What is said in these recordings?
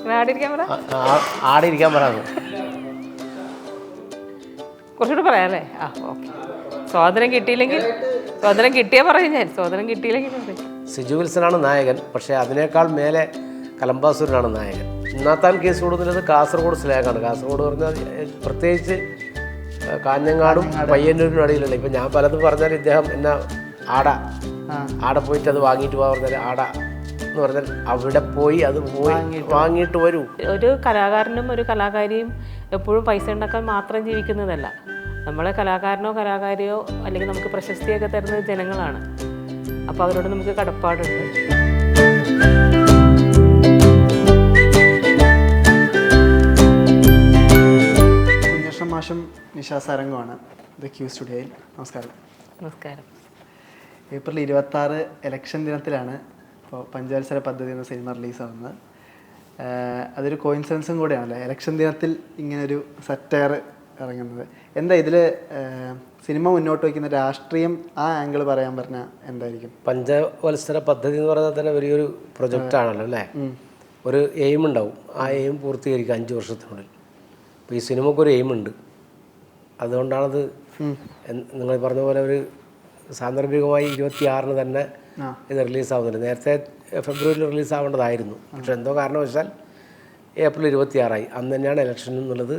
ഇങ്ങനെ ആടിയിരിക്കാൻ പറ. കുറച്ചുകൂടെ പറയാല്ലേ ആ ഓക്കെ. സ്വാതന്ത്ര്യം കിട്ടിയില്ലെങ്കിൽ സ്വാതന്ത്ര്യം കിട്ടിയാ പറയും ഞാൻ. സ്വാതന്ത്ര്യം കിട്ടിയില്ലെങ്കിൽ പറയും. സിജു വിൽസനാണ് നായകൻ. പക്ഷേ അതിനേക്കാൾ മേലെ കലംബാസുരനാണ് നായകൻ. ഇന്നാത്താൻ കേസ് കൊടുക്കുന്നത് കാസർഗോഡ് സ്ലാഗാണ്. കാസർഗോഡ് പറഞ്ഞാൽ പ്രത്യേകിച്ച് കാഞ്ഞങ്ങാടും പയ്യന്നൂരിനും ഇടയിലുള്ള ഇപ്പം ഞാൻ പലതും പറഞ്ഞാൽ ഇദ്ദേഹം എന്നാ ആട. ആടെ പോയിട്ട് അത് വാങ്ങിയിട്ട് പോകാൻ പറഞ്ഞാൽ ആട. എന്ന് പറഞ്ഞാൽ അവിടെ പോയി അത് പോയി വാങ്ങിയിട്ട് വരൂ. ഒരു കലാകാരനും ഒരു കലാകാരിയും എപ്പോഴും പൈസ ഉണ്ടാക്കാൻ മാത്രം ജീവിക്കുന്നതല്ല. നമ്മളെ കലാകാരനോ കലാകാരിയോ അല്ലെങ്കിൽ നമുക്ക് പ്രശസ്തിയൊക്കെ തരുന്നത് ജനങ്ങളാണ്. അപ്പോൾ അവരോട് നമുക്ക് കടപ്പാടുണ്ട്. മാഷും നിഷാ സാരംഗമാണ് ദ ക്യൂ സ്റ്റുഡിയോയിൽ നമസ്കാരം. നമസ്കാരം. ഏപ്രിൽ ഇരുപത്തി ആറ് ഇലക്ഷൻ ദിനത്തിലാണ് ഇപ്പോൾ പഞ്ചവത്സര പദ്ധതി എന്ന സിനിമ റിലീസാവുന്നത്. അതൊരു കോയിൻസിഡൻസും കൂടെയാണല്ലേ. ഇലക്ഷൻ ദിനത്തിൽ ഇങ്ങനൊരു സറ്റയർ ഇറങ്ങുന്നത്. എന്താ ഇതിൽ സിനിമ മുന്നോട്ട് വയ്ക്കുന്ന രാഷ്ട്രീയം ആ ആംഗിൾ പറയാൻ പറഞ്ഞാൽ എന്തായിരിക്കും? പഞ്ചവത്സര പദ്ധതി എന്ന് പറഞ്ഞാൽ തന്നെ വലിയൊരു പ്രൊജക്റ്റ് ആണല്ലോ അല്ലേ? ഒരു എയിം ഉണ്ടാവും. ആ എയിം പൂർത്തീകരിക്കുക അഞ്ച് വർഷത്തിനുള്ളിൽ. അപ്പോൾ ഈ സിനിമക്ക് ഒരു എയിം ഉണ്ട്. അതുകൊണ്ടാണത് നിങ്ങൾ പറഞ്ഞ പോലെ ഒരു സാന്ദർഭികമായി ഇരുപത്തിയാറിന് തന്നെ ഇത് റിലീസാവുന്നില്ല നേരത്തെ ഫെബ്രുവരിയിൽ റിലീസാവേണ്ടതായിരുന്നു. പക്ഷെ എന്തോ കാരണവശാൽ ഏപ്രിൽ ഇരുപത്തിയാറായി. അന്ന് തന്നെയാണ് ഇലക്ഷൻ എന്നുള്ളത്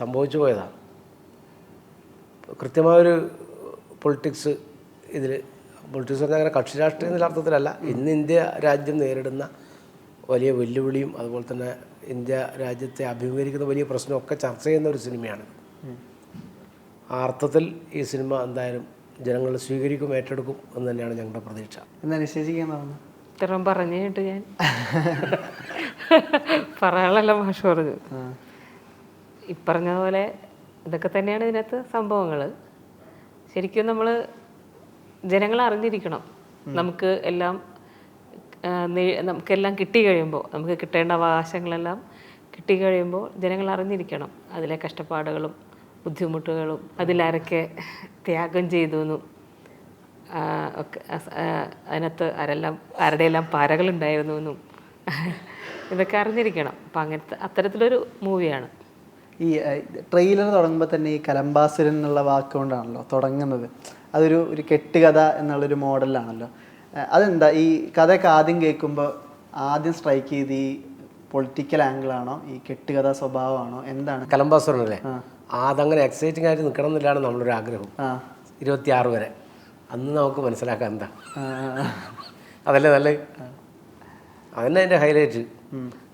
സംഭവിച്ചു പോയതാണ് കൃത്യമായൊരു പൊളിറ്റിക്സ് ഇതിൽ പൊളിറ്റിക്സ് പറഞ്ഞാൽ അങ്ങനെ കക്ഷി രാഷ്ട്രീയം എന്നുള്ള അർത്ഥത്തിലല്ല. ഇന്ന് ഇന്ത്യ രാജ്യം നേരിടുന്ന വലിയ വെല്ലുവിളിയും അതുപോലെ തന്നെ ഇന്ത്യ രാജ്യത്തെ അഭിമുഖീകരിക്കുന്ന വലിയ പ്രശ്നമൊക്കെ ചർച്ച ചെയ്യുന്ന ഒരു സിനിമയാണ് ആ അർത്ഥത്തിൽ ഈ സിനിമ എന്തായാലും ജനങ്ങൾ സ്വീകരിക്കും ഏറ്റെടുക്കും എന്ന് തന്നെയാണ് ഞങ്ങളുടെ പ്രതീക്ഷ. നിശ്ചയിക്കാൻ പറഞ്ഞു? ഇത്രയും പറഞ്ഞു കേട്ടു ഞാൻ. പറയാനുള്ള ഭാഷ പറഞ്ഞു. ഇപ്പറഞ്ഞ പോലെ ഇതൊക്കെ തന്നെയാണ് ഇതിനകത്ത് സംഭവങ്ങൾ ശരിക്കും നമ്മൾ ജനങ്ങൾ അറിഞ്ഞിരിക്കണം. നമുക്ക് എല്ലാം നമുക്കെല്ലാം കിട്ടി കഴിയുമ്പോൾ നമുക്ക് കിട്ടേണ്ട അവകാശങ്ങളെല്ലാം കിട്ടി കഴിയുമ്പോൾ ജനങ്ങൾ അറിഞ്ഞിരിക്കണം. അതിലെ കഷ്ടപ്പാടുകളും ബുദ്ധിമുട്ടുകളും അതിലാരൊക്കെ ത്യാഗം ചെയ്തു എന്നും ഒക്കെ അതിനകത്ത് ആരെല്ലാം ആരുടെയെല്ലാം പാരകളുണ്ടായിരുന്നു എന്നും ഇതൊക്കെ അറിഞ്ഞിരിക്കണം. അപ്പം അങ്ങനത്തെ അത്തരത്തിലൊരു മൂവിയാണ്. ഈ ട്രെയിലർ തുടങ്ങുമ്പോൾ തന്നെ ഈ കലംബാസുരൻ എന്നുള്ള വാക്കുകൊണ്ടാണല്ലോ തുടങ്ങുന്നത്. അതൊരു ഒരു കെട്ടുകഥ എന്നുള്ളൊരു മോഡലാണല്ലോ. അതെന്താ? ഈ കഥയൊക്കെ ആദ്യം കേൾക്കുമ്പോൾ ആദ്യം സ്ട്രൈക്ക് ചെയ്ത് ഈ പൊളിറ്റിക്കൽ ആംഗിളാണോ? ഈ കെട്ടുകഥ സ്വഭാവമാണോ? എന്താണ്? കലംബാസുരനല്ലേ? അതങ്ങനെ എക്സൈറ്റിംഗ് ആയിട്ട് നിൽക്കണം എന്നില്ലാണ് നമ്മളൊരു ആഗ്രഹം. ആ. ഇരുപത്തിയാറ് വരെ. അന്ന് നമുക്ക് മനസ്സിലാക്കാം എന്താ? അതല്ലേ നല്ല അതന്നെ അതിന്റെ ഹൈലൈറ്റ്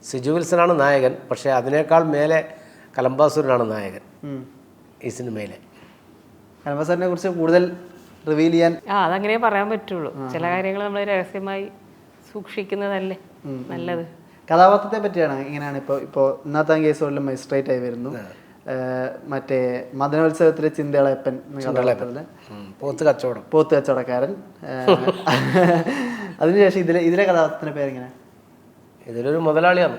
സിജു വിൽസനാണ് നായകൻ പക്ഷേ അതിനേക്കാൾ മേലെ കലംബാസുരനാണ് നായകൻ ഈ സിനിമയിലെ. കലംബാസുരനെ കുറിച്ച് കൂടുതൽ റിവീൽ ചെയ്യാൻ ആ അതങ്ങനെ പറയാൻ പറ്റുള്ളൂ. ചില കാര്യങ്ങൾ നമ്മൾ രഹസ്യമായി സൂക്ഷിക്കുന്നതല്ലേ നല്ലത്. കഥാപാത്രത്തെ പറ്റിയാണ് ഇങ്ങനെയാണ് ഇപ്പോൾ ഇപ്പോൾ ഇന്നത്തെ കേസുകളിലും മജിസ്ട്രേറ്റ് ആയി വരുന്നു. മറ്റേ മദനോത്സവത്തിലെ ചിന്തളയപ്പൻ കഥാപാത്രത്തിൽ. പോത്ത് കച്ചവടം. പോത്ത് കച്ചവടക്കാരൻ. അതിനുശേഷം ഇതിലെ ഇതിലെ കഥാപാത്രത്തിന്റെ പേരെങ്ങനെ? ഇതിലൊരു മുതലാളിയാണ്.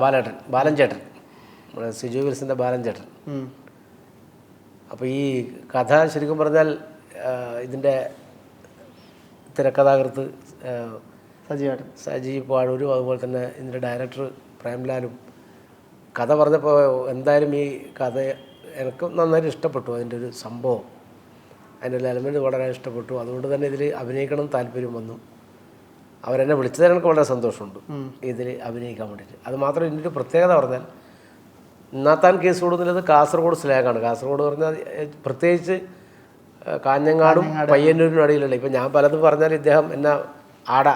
ബാലേട്ടൻ. ബാലൻ ചേട്ടൻ നമ്മുടെ സിജു വിൽസിന്റെ ബാലൻ ചേട്ടൻ അപ്പൊ അപ്പോൾ ഈ കഥ ശരിക്കും പറഞ്ഞാൽ ഇതിന്റെ ഇതിന്റെ തിരക്കഥാകൃത്ത് ആ, സജീവായിട്ട്. സജീവ് പാഴൂരും അതുപോലെ തന്നെ ഇതിന്റെ ഡയറക്ടർ പ്രേംലാലും കഥ പറഞ്ഞപ്പോൾ എന്തായാലും ഈ കഥ എനിക്ക് നന്നായിട്ട് ഇഷ്ടപ്പെട്ടു അതിന്റെ ഒരു സംഭവം. അതിന്റെ ഒരു എലമെന്റ് വളരെ ഇഷ്ടപ്പെട്ടു. അതുകൊണ്ട് തന്നെ ഇതിൽ അഭിനയിക്കണം താല്പര്യം വന്നു. അവരെന്നെ വിളിച്ചതിന് എനിക്ക് വളരെ സന്തോഷമുണ്ട് ഇതിൽ അഭിനയിക്കാൻ വേണ്ടിയിട്ട്. അത് മാത്രം ഇതിന്റെ ഒരു പ്രത്യേകത പറഞ്ഞാൽ ഇന്നാത്താൻ കേസ് കൊടുക്കുന്നത് കാസർഗോഡ് സ്ലാഗാണ് കാസർഗോഡ് പറഞ്ഞാൽ പ്രത്യേകിച്ച് കാഞ്ഞങ്ങാടും പയ്യന്നൂരിനും ഇടയിലുള്ള ഇപ്പം ഞാൻ പലതും പറഞ്ഞാൽ ഇദ്ദേഹം എന്നാ ആട.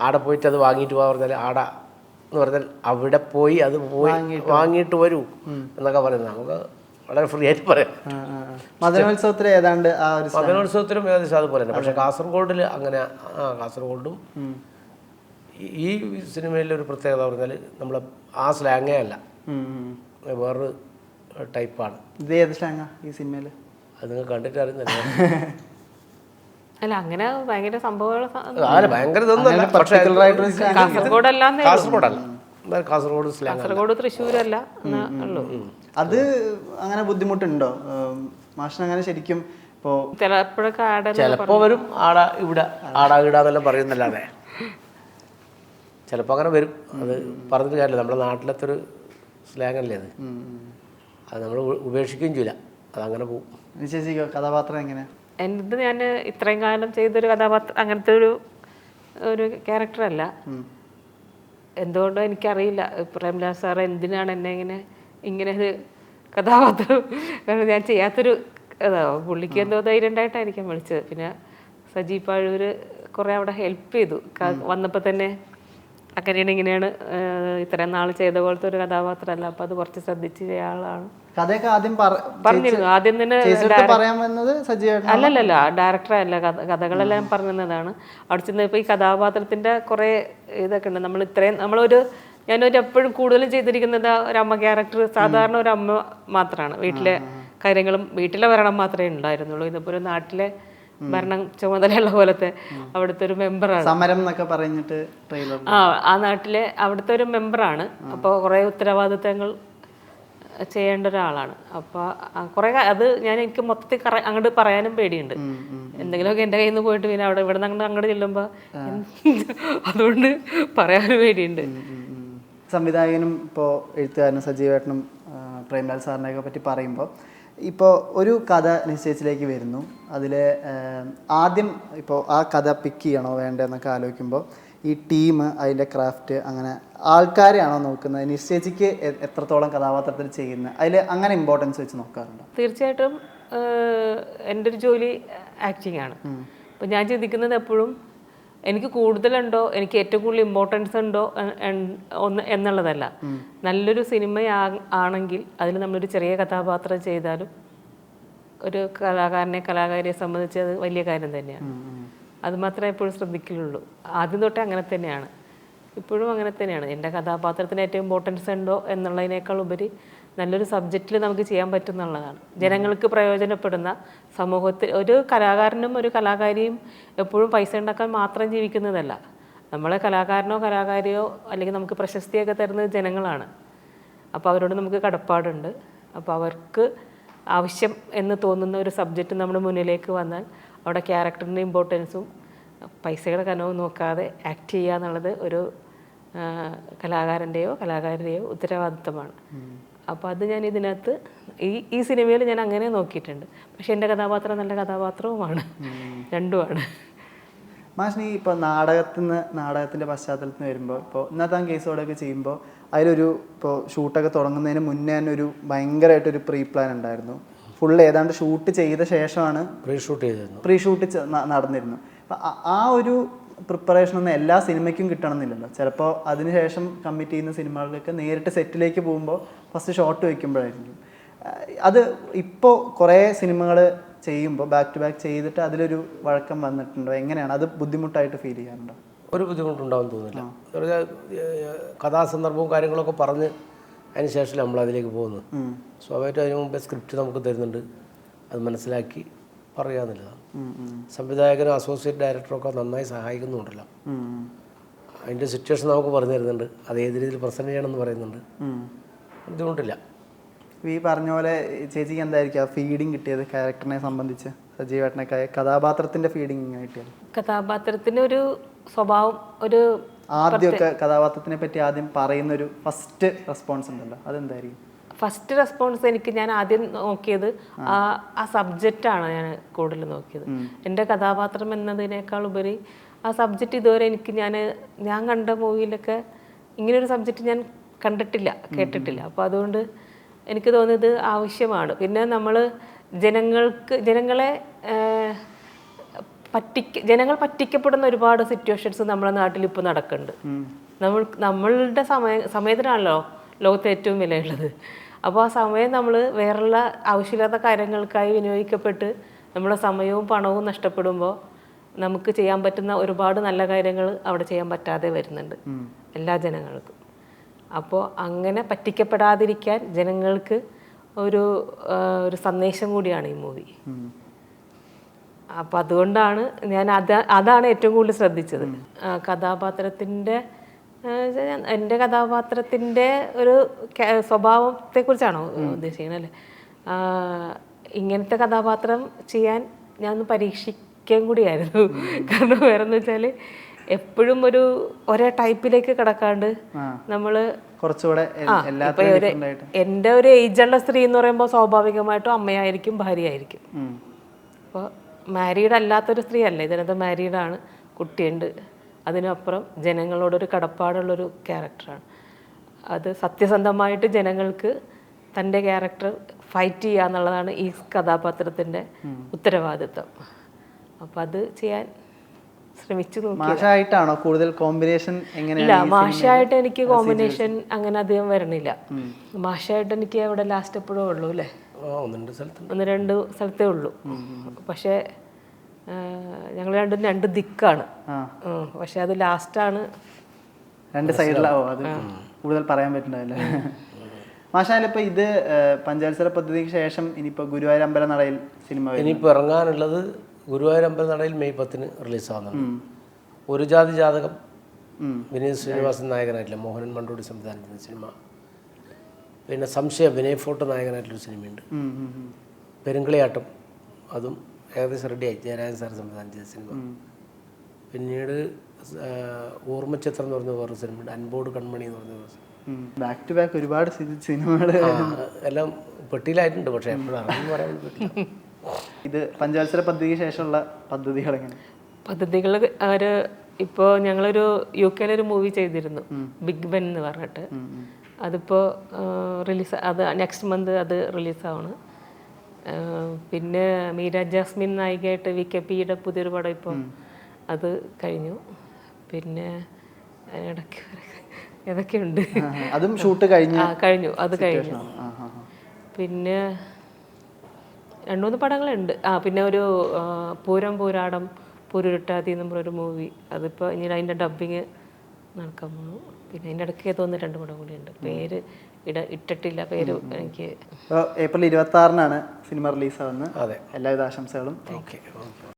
ആടെ പോയിട്ട് അത് വാങ്ങിയിട്ട് പോകാൻ പറഞ്ഞാൽ ആട എന്ന് പറഞ്ഞാൽ അവിടെ പോയി അത് പോയി വാങ്ങിയിട്ട് വരൂ എന്നൊക്കെ പറയുന്നത്. നമുക്ക് വളരെ ഫ്രീ ആയിട്ട് പറയാം. ആ. ഏതാണ്ട് ആ ഒരു മകനോത്സവത്തിലും ഏകദേശം അതുപോലെ തന്നെ. പക്ഷെ കാസർഗോഡിൽ അങ്ങനെ ആ കാസർഗോഡും ഈ- സിനിമയിലൊരു സിനിമയിലെ ഒരു പ്രത്യേകത പറഞ്ഞാൽ നമ്മൾ ആ സ്ലാങ്ങേ അല്ല. വേറൊരു ടൈപ്പാണ്. ഇത് ഏത് സ്ലാങ്ങാ ഈ സിനിമയിൽ അത് നിങ്ങൾ കണ്ടിട്ട് അറിയുന്നില്ല അല്ല അങ്ങനെ ഭയങ്കര സംഭവങ്ങൾ അല്ല ഭയങ്കര ഇതൊന്നുമല്ല പക്ഷേ കാസർഗോഡല്ല എന്തായാലും കാസർഗോഡ് കാസർഗോഡ് തൃശ്ശൂരല്ല ഉള്ളൂ. അത് അങ്ങനെ ബുദ്ധിമുട്ടുണ്ടോ? മാഷൻ മാഷിന് അങ്ങനെ ശരിക്കും ഇപ്പോ ചിലപ്പോഴൊക്കെ ആടെ ചിലപ്പോൾ വരും ആടാ ഇവിടെ ആടാ ഇടാന്നെല്ലാം പറയുന്നല്ലാതെ. ചിലപ്പോൾ അങ്ങനെ വരും. അത് പറഞ്ഞിട്ട് കാര്യമില്ല. നമ്മുടെ നാട്ടിലത്തെ ഒരു സ്ലാങ് അല്ലേ അത്. അത് നമ്മൾ ഉപേക്ഷിക്കുകയും ചെയ്യില്ല. അതങ്ങനെ പോകും കഥാപാത്രം എങ്ങനെയാ? എന്റെ ഞാൻ ഇത്രയും കാലം ചെയ്തൊരു കഥാപാത്രം അങ്ങനത്തെ ഒരു ഒരു ക്യാരക്ടറല്ല എന്തുകൊണ്ടോ എനിക്കറിയില്ല. പ്രേംലാൽ സാർ എന്തിനാണ് എന്നെ ഇങ്ങനെ ഇങ്ങനെ ഒരു കഥാപാത്രം? കാരണം ഞാൻ ചെയ്യാത്തൊരു അതാ പുള്ളിക്ക് എന്തോ ധൈര്യം ഉണ്ടായിട്ടായിരിക്കും വിളിച്ചത്. പിന്നെ സജി പാഴൂര് കുറേ അവിടെ ഹെൽപ്പ് ചെയ്തു. വന്നപ്പോൾ തന്നെ അങ്ങനെയാണ് ഇങ്ങനെയാണ് ഇത്രയും നാൾ ചെയ്ത പോലത്തെ ഒരു കഥാപാത്രമല്ല. അപ്പോൾ അത് കുറച്ച് ശ്രദ്ധിച്ച് ചെയ്യാൻ ആളാണ്. കഥയൊക്കെ ആദ്യം പറ- പറഞ്ഞിരുന്നു. ആദ്യം തന്നെ അല്ലല്ലല്ല ഡയറക്ടറല്ല കഥകളെല്ലാം പറഞ്ഞതാണ് അവിടെ ചെന്ന് ഇപ്പോൾ ഈ കഥാപാത്രത്തിന്റെ കുറേ ഇതൊക്കെ ഉണ്ട്. നമ്മൾ ഇത്രയും നമ്മളൊരു ഞാനൊരു എപ്പോഴും കൂടുതലും ചെയ്തിരിക്കുന്നത് ഒരു അമ്മ ക്യാരക്ടർ സാധാരണ ഒരു അമ്മ മാത്രമാണ് വീട്ടിലെ കാര്യങ്ങളും വീട്ടിലെ ഭരണം മാത്രമേ ഉണ്ടായിരുന്നുള്ളൂ. ഇതിപ്പോൾ നാട്ടിലെ ഭരണം ചുമതലയുള്ള പോലത്തെ അവിടുത്തെ ഒരു മെമ്പറാണ്. സമരം എന്നൊക്കെ പറഞ്ഞിട്ട് ആ ആ നാട്ടിലെ അവിടുത്തെ ഒരു മെമ്പറാണ്. അപ്പോൾ കുറേ ഉത്തരവാദിത്തങ്ങൾ ചെയ്യേണ്ട ഒരാളാണ്. അപ്പോൾ കുറേ അത് ഞാൻ എനിക്ക് മൊത്തത്തിൽ അങ്ങോട്ട് പറയാനും പേടിയുണ്ട്. എന്തെങ്കിലുമൊക്കെ എന്റെ കയ്യിൽ നിന്ന് പോയിട്ട് പിന്നെ അവിടെ ഇവിടെ നിന്ന് അങ്ങോട്ട് ചെല്ലുമ്പോൾ അതുകൊണ്ട് പറയാനും പേടിയുണ്ട്. സംവിധായകനും ഇപ്പോൾ എഴുത്തുകാരനും സജീവേട്ടനും പ്രേംലാൽ സാറിനെയൊക്കെ പറ്റി പറയുമ്പോൾ ഇപ്പോൾ ഒരു കഥ നിശ്ചയിച്ചിലേക്ക് വരുന്നു. അതിൽ ആദ്യം ഇപ്പോൾ ആ കഥ പിക്ക് ചെയ്യണോ വേണ്ടതെന്നൊക്കെ ആലോചിക്കുമ്പോൾ ഈ ടീം അതിന്റെ ക്രാഫ്റ്റ് അങ്ങനെ ആൾക്കാരെയാണോ നോക്കുന്നത്? നിശ്ചയിച്ചിക്ക് എത്രത്തോളം കഥാപാത്രത്തിൽ ചെയ്യുന്നത് അതിൽ അങ്ങനെ ഇമ്പോർട്ടൻസ് വെച്ച് നോക്കാറുണ്ട്? തീർച്ചയായിട്ടും എന്റെ ഒരു ജോലി ആക്ടിങ് ആണ്. അപ്പം ഞാൻ ചിന്തിക്കുന്നത് എപ്പോഴും എനിക്ക് കൂടുതലുണ്ടോ എനിക്ക് ഏറ്റവും കൂടുതൽ ഇമ്പോർട്ടൻസ് ഉണ്ടോ ഒന്ന് എന്നുള്ളതല്ല. നല്ലൊരു സിനിമ ആണെങ്കിൽ അതിൽ നമ്മളൊരു ചെറിയ കഥാപാത്രം ചെയ്താലും ഒരു കലാകാരനെ കലാകാരിയെ സംബന്ധിച്ച് അത് വലിയ കാര്യം തന്നെയാണ്. അത് മാത്രമേ എപ്പോഴും ശ്രദ്ധിക്കുകയുള്ളൂ ആദ്യം തൊട്ടേ അങ്ങനെ തന്നെയാണ്. ഇപ്പോഴും അങ്ങനെ തന്നെയാണ്. എന്റെ കഥാപാത്രത്തിന് ഏറ്റവും ഇമ്പോർട്ടൻസ് ഉണ്ടോ എന്നുള്ളതിനേക്കാൾ ഉപരി നല്ലൊരു സബ്ജക്റ്റിൽ നമുക്ക് ചെയ്യാൻ പറ്റുന്നുള്ളതാണ്. ജനങ്ങൾക്ക് പ്രയോജനപ്പെടുന്ന സമൂഹത്തിൽ ഒരു കലാകാരനും ഒരു കലാകാരിയും എപ്പോഴും പൈസ ഉണ്ടാക്കാൻ മാത്രം ജീവിക്കുന്നതല്ല. നമ്മളെ കലാകാരനോ കലാകാരിയോ അല്ലെങ്കിൽ നമുക്ക് പ്രശസ്തിയൊക്കെ തരുന്നത് ജനങ്ങളാണ്. അപ്പോൾ അവരോട് നമുക്ക് കടപ്പാടുണ്ട്. അപ്പോൾ അവർക്ക് ആവശ്യം എന്ന് തോന്നുന്ന ഒരു സബ്ജക്റ്റ് നമ്മുടെ മുന്നിലേക്ക് വന്നാൽ അവിടെ ക്യാരക്ടറിന്റെ ഇമ്പോർട്ടൻസും പൈസയുടെ കനവും നോക്കാതെ ആക്ട് ചെയ്യുക എന്നുള്ളത് ഒരു കലാകാരന്റെയോ കലാകാരിയുടെയോ ഉത്തരവാദിത്വമാണ്. അപ്പോൾ അത് ഞാൻ ഇതിനകത്ത് ഈ ഈ സിനിമയിൽ ഞാൻ അങ്ങനെ നോക്കിയിട്ടുണ്ട്. പക്ഷേ എന്റെ കഥാപാത്രം നല്ല കഥാപാത്രവുമാണ്. രണ്ടുമാണ്. മാഷിനി ഇപ്പോൾ നാടകത്തിൽ നിന്ന് നാടകത്തിന്റെ പശ്ചാത്തലത്തിൽ നിന്ന് വരുമ്പോൾ ഇപ്പോൾ ഇന്നത്തെ കേസോടൊക്കെ ചെയ്യുമ്പോൾ അതിലൊരു ഇപ്പോൾ ഷൂട്ടൊക്കെ തുടങ്ങുന്നതിന് മുന്നേ തന്നെ ഒരു ഭയങ്കരമായിട്ടൊരു പ്രീ പ്ലാൻ ഉണ്ടായിരുന്നു. ഫുൾ ഏതാണ്ട് ഷൂട്ട് ചെയ്ത ശേഷമാണ് പ്രീ ഷൂട്ട് ചെയ്തിരുന്നു പ്രീ ഷൂട്ട് നടന്നിരുന്നു. അപ്പം ആ ഒരു പ്രിപ്പറേഷൻ ഒന്നും എല്ലാ സിനിമയ്ക്കും കിട്ടണമെന്നില്ലല്ലോ. ചിലപ്പോൾ അതിനുശേഷം കമ്മിറ്റ് ചെയ്യുന്ന സിനിമകളിലൊക്കെ നേരിട്ട് സെറ്റിലേക്ക് പോകുമ്പോൾ ഫസ്റ്റ് ഷോട്ട് വയ്ക്കുമ്പോഴായിരിക്കും അത് ഇപ്പോൾ കുറേ സിനിമകൾ ചെയ്യുമ്പോൾ ബാക്ക് ടു ബാക്ക് ചെയ്തിട്ട് അതിലൊരു വഴക്കം വന്നിട്ടുണ്ടോ? എങ്ങനെയാണ്? അത് ബുദ്ധിമുട്ടായിട്ട് ഫീൽ ചെയ്യാറുണ്ടോ? ഒരു ബുദ്ധിമുട്ടുണ്ടാവും പറഞ്ഞാൽ കഥാസന്ദർഭവും കാര്യങ്ങളൊക്കെ പറഞ്ഞ് അതിന് ശേഷം നമ്മൾ അതിലേക്ക് പോകുന്നു സ്വാഭാവികമായിട്ടും അതിന് മുമ്പേ സ്ക്രിപ്റ്റ് നമുക്ക് തരുന്നുണ്ട്. അത് മനസ്സിലാക്കി പറയാന്നുള്ളതാണ്. സംവിധായകനും അസോസിയേറ്റ് ഡയറക്ടറും ഒക്കെ നന്നായി സഹായിക്കുന്നുണ്ടല്ലോ. അതിന്റെ സിറ്റുവേഷൻ നമുക്ക് പറഞ്ഞു തരുന്നുണ്ട്. അത് ഏത് രീതിയിൽ പ്രസന്റ് ചെയ്യണമെന്ന് പറയുന്നുണ്ട്. ബുദ്ധിമുട്ടില്ല. ഈ പറഞ്ഞ പോലെ ചേച്ചിക്ക് എന്തായിരിക്കും ആ ഫീഡിങ് കിട്ടിയത് ക്യാരക്ടറിനെ സംബന്ധിച്ച്? സജീവേട്ടനൊക്കെ കഥാപാത്രത്തിന്റെ ഫീഡിങ് ഇങ്ങനെ കിട്ടിയത്. കഥാപാത്രത്തിന് ഒരു സ്വഭാവം ഒരു ആദ്യമൊക്കെ കഥാപാത്രത്തിനെ പറ്റി ആദ്യം പറയുന്ന ഒരു ഫസ്റ്റ് റെസ്പോൺസ് ഉണ്ടല്ലോ. അതെന്തായിരിക്കും? ഫസ്റ്റ് റെസ്പോൺസ് എനിക്ക് ഞാൻ ആദ്യം നോക്കിയത് ആ. ആ സബ്ജക്റ്റാണ് ഞാൻ കൂടുതൽ നോക്കിയത്. എന്റെ കഥാപാത്രം എന്നതിനേക്കാൾ ഉപരി ആ സബ്ജക്റ്റ് ഇതുവരെ എനിക്ക് ഞാൻ ഞാൻ കണ്ട മൂവിയിലൊക്കെ ഇങ്ങനൊരു സബ്ജക്റ്റ് ഞാൻ കണ്ടിട്ടില്ല കേട്ടിട്ടില്ല. അപ്പോൾ അതുകൊണ്ട് എനിക്ക് തോന്നിയത് ആവശ്യമാണ്. പിന്നെ നമ്മൾ ജനങ്ങൾക്ക് ജനങ്ങളെ പറ്റിക്ക ജനങ്ങൾ പറ്റിക്കപ്പെടുന്ന ഒരുപാട് സിറ്റുവേഷൻസ് നമ്മുടെ നാട്ടിൽ ഇപ്പോൾ നടക്കുന്നുണ്ട് നമ്മൾ നമ്മളുടെ സമയ സമയത്തിനാണല്ലോ ലോകത്തെ ഏറ്റവും വിലയുള്ളത്. അപ്പോൾ ആ സമയം നമ്മൾ വേറെയുള്ള ആവശ്യമില്ലാത്ത കാര്യങ്ങൾക്കായി വിനിയോഗിക്കപ്പെട്ട് നമ്മുടെ സമയവും പണവും നഷ്ടപ്പെടുമ്പോൾ നമുക്ക് ചെയ്യാൻ പറ്റുന്ന ഒരുപാട് നല്ല കാര്യങ്ങൾ അവിടെ ചെയ്യാൻ പറ്റാതെ വരുന്നുണ്ട്. എല്ലാ ജനങ്ങൾക്കും. അപ്പോൾ അങ്ങനെ പറ്റിക്കപ്പെടാതിരിക്കാൻ ജനങ്ങൾക്ക് ഒരു ഒരു സന്ദേശം കൂടിയാണ് ഈ മൂവി. അപ്പം അതുകൊണ്ടാണ് ഞാൻ അത് അതാണ് ഏറ്റവും കൂടുതൽ ശ്രദ്ധിച്ചത്. കഥാപാത്രത്തിന്റെ എന്റെ കഥാപാത്രത്തിന്റെ ഒരു സ്വഭാവത്തെ സ്വഭാവത്തെക്കുറിച്ചാണോ ഉദ്ദേശിക്കുന്നത് അല്ലേ ഇങ്ങനത്തെ കഥാപാത്രം ചെയ്യാൻ ഞാൻ ഒന്ന് പരീക്ഷിക്കാൻ കൂടിയായിരുന്നു. കാരണം വേറെ എന്ന് വെച്ചാൽ എപ്പോഴും ഒരു ഒരേ ടൈപ്പിലേക്ക് കിടക്കാണ്ട് നമ്മൾ കുറച്ചുകൂടെ എന്റെ ഒരു ഏജുള്ള സ്ത്രീ എന്ന് പറയുമ്പോൾ സ്വാഭാവികമായിട്ടും അമ്മയായിരിക്കും ഭാര്യയായിരിക്കും. അപ്പോൾ മാരീഡ് അല്ലാത്തൊരു സ്ത്രീ അല്ല ഇതിനകത്ത് മാരീഡാണ് കുട്ടിയുണ്ട്. അതിനപ്പുറം ജനങ്ങളോടൊരു കടപ്പാടുള്ളൊരു ക്യാരക്ടറാണ്. അത് സത്യസന്ധമായിട്ട് ജനങ്ങൾക്ക് തന്റെ ക്യാരക്ടർ ഫൈറ്റ് ചെയ്യുക എന്നുള്ളതാണ് ഈ കഥാപാത്രത്തിന്റെ ഉത്തരവാദിത്വം. അപ്പം അത് ചെയ്യാൻ ശ്രമിച്ചു മാഷായിട്ടാണോ കൂടുതൽ കോമ്പിനേഷൻ ഇല്ല മാഷായിട്ട് എനിക്ക് കോമ്പിനേഷൻ അങ്ങനെ അധികം വരണില്ല മാഷായിട്ട് എനിക്ക് അവിടെ ലാസ്റ്റ് എപ്പോഴും ഉള്ളൂ അല്ലേ? ഒന്ന് രണ്ട് സ്ഥലത്തേ ഉള്ളൂ. പക്ഷേ ഞങ്ങൾ രണ്ടും രണ്ട് ദിക്കാണ്. പക്ഷെ അത് ലാസ്റ്റാണ്. രണ്ട് സൈഡിലാവോ അത് കൂടുതൽ പറയാൻ പറ്റുന്നില്ല മാഷാല ഇപ്പൊ ഇത് ഏഹ്, പദ്ധതിക്ക് ശേഷം ഇനിയിപ്പോ ഗുരുവായൂർ അമ്പല നടയിൽ സിനിമ ഇനിയിപ്പോ ഇറങ്ങാനുള്ളത് ഗുരുവായൂർ അമ്പല നടയിൽ മെയ് പത്തിന് റിലീസാവുന്നുണ്ട്. ഒരു ജാതി ജാതകം. വിനീത് ശ്രീനിവാസൻ നായകനായിട്ടില്ല. മോഹനൻ മണ്ടോടി സംവിധാനം ചെയ്യുന്ന സിനിമ. പിന്നെ സംശയ വിനയ് ഫോട്ടോ നായകനായിട്ടുള്ളൊരു സിനിമയുണ്ട്. പെരുങ്കളിയാട്ടം അതും ഏകദേശം റെഡിയായി ജയരാജൻ സാർ സംവിധാനം ചെയ്ത സിനിമ പിന്നീട് ഓർമ്മചിത്രം എന്ന് പറഞ്ഞ വേറൊരു സിനിമ അൻബോർഡ് കൺമണി എന്ന് പറഞ്ഞ ബാക്ക് ടു ബാക്ക് ഒരുപാട് സിനിമകൾ എല്ലാം പെട്ടിയിലായിട്ടുണ്ട്. പക്ഷേ എപ്പോഴാണെന്ന് പറയാൻ പറ്റില്ല. ഇത് പഞ്ചവത്സര പദ്ധതിക്ക് ശേഷമുള്ള പദ്ധതികൾ എങ്ങനെ? പദ്ധതികൾ ഒരു ഇപ്പോൾ ഞങ്ങളൊരു യു കെയിലൊരു മൂവി ചെയ്തിരുന്നു ബിഗ് ബെൻ എന്ന് പറഞ്ഞിട്ട്. അതിപ്പോൾ റിലീസ് അത് നെക്സ്റ്റ് മന്ത് അത് റിലീസാവാണ് പിന്നെ മീര ജാസ്മിൻ നായികയായിട്ട് വി കെ പിയുടെ പുതിയൊരു പടം ഇപ്പം അത് കഴിഞ്ഞു. പിന്നെ ഇടയ്ക്ക് ഏതൊക്കെയുണ്ട്? അതും ഷൂട്ട് കഴിഞ്ഞു കഴിഞ്ഞു. അത് കഴിഞ്ഞു. പിന്നെ രണ്ടുമൂന്ന് പടങ്ങളുണ്ട്. ആ പിന്നെ ഒരു പൂരം പൂരാടം പൂരുരുട്ടാതി എന്ന് പറഞ്ഞൊരു മൂവി അതിപ്പോൾ ഇനി അതിന്റെ ഡബിങ് നടക്കാൻ പോകുന്നു പിന്നെ അതിന്റെ ഇടയ്ക്ക് തോന്നുന്നു രണ്ട് പടം ഉണ്ട് പേര് ഇട ഇട്ടിട്ടില്ല പേര് എനിക്ക് ഏപ്രിൽ ഇരുപത്തി ആറിനാണ് സിനിമ റിലീസാവുന്നത്. അതെ. എല്ലാവിധ ആശംസകളും. Okay okay.